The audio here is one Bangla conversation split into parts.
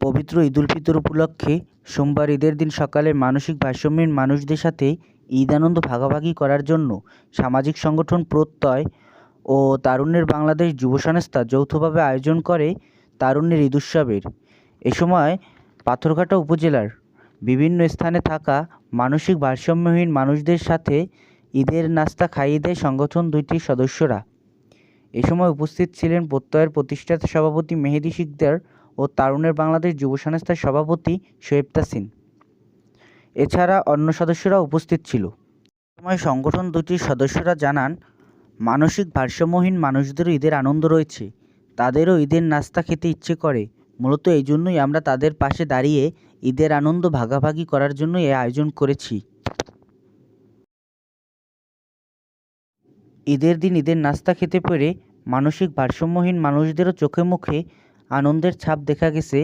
পবিত্র ঈদুল ফিতর উপলক্ষে সোমবার ঈদের দিন সকালে মানসিক ভারসাম্যহীন মানুষদের সাথে ঈদ আনন্দ ভাগাভাগি করার জন্য সামাজিক সংগঠন প্রত্যয় ও তারুণ্যের বাংলাদেশ যুব সংস্থা যৌথভাবে আয়োজন করে তারুণ্যের ঈদ উৎসবের এ সময় পাথরঘাটা উপজেলার বিভিন্ন স্থানে থাকা মানসিক ভারসাম্যহীন মানুষদের সাথে ঈদের নাস্তা খাইয়ে দেয় সংগঠন দুইটির সদস্যরা। এ সময় উপস্থিত ছিলেন প্রত্যয়ের প্রতিষ্ঠাতা সভাপতি মেহেদি শিকদার ও তারুণের বাংলাদেশ যুব সংস্থার সভাপতি শোয়েব তাসিন। এছাড়া অন্য সদস্যরা উপস্থিত ছিল। সময় সংগঠন দুটির সদস্যরা জানান, মানসিক ভারসাম্যহীন মানুষদেরও ঈদের আনন্দ রয়েছে। তাদেরও ঈদের নাস্তা খেতে ইচ্ছে করে। মূলত এই জন্যই আমরা তাদের পাশে দাঁড়িয়ে ঈদের আনন্দ ভাগাভাগি করার জন্য এই আয়োজন করেছি। ঈদের দিন ঈদের নাস্তা খেতে পেরে মানসিক ভারসাম্যহীন মানুষদেরও চোখে মুখে আনন্দের ছাপ দেখা গেছে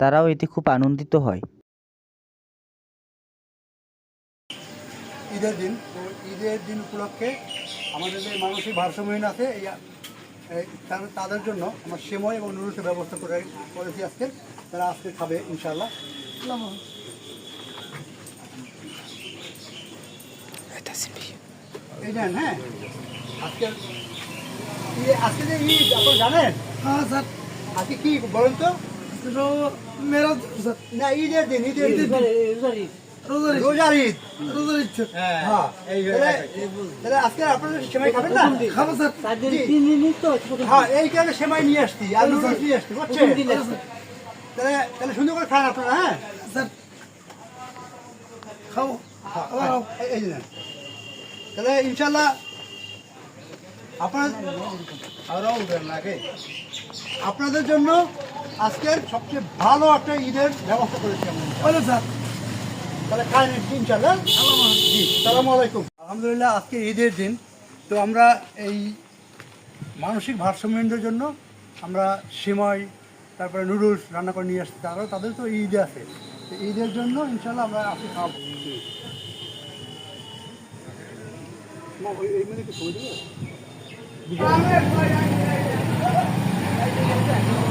তারাও এতে খুব আনন্দিত হয়। ঈদের দিন তো ঈদের দিন উপলক্ষে আমাদের যে মানসিক ভারসাম্যহীন আছে এই তাদের জন্য আমার সেময় এবং নুডলসের ব্যবস্থা করে করেছি আজকে। তারা আজকে খাবে ইনশাল্লাহ এই জানেন হ্যাঁ? আজকে আজকে যে ঈদ আপনার জানেন? হ্যাঁ স্যার। আজকে কি বলুন তো? সুন্দর করে খান আপনারা হ্যাঁ? স্যার খাব। এই দিন তাহলে ইনশাল্লাহ আপনার আরও উঠবেন নাকি আপনাদের জন্য আজকের সবচেয়ে ভালো একটা ঈদের ব্যবস্থা করেছি আমরা। স্যার। তাহলে খান ইনশাল্লাহ জি সালামু আলাইকুম। আলহামদুলিল্লাহ আজকে ঈদের দিন। তো আমরা এই মানসিক ভারসাম্যের জন্য আমরা সিময় তারপরে নুডলস রান্না করে নিয়ে আসছি। তারাও তাদের তো ঈদ আছে। তো ঈদের জন্য ইনশাল্লাহ আমরা আজকে খাওয়াবো। ওই- এই মানে কি Thank you.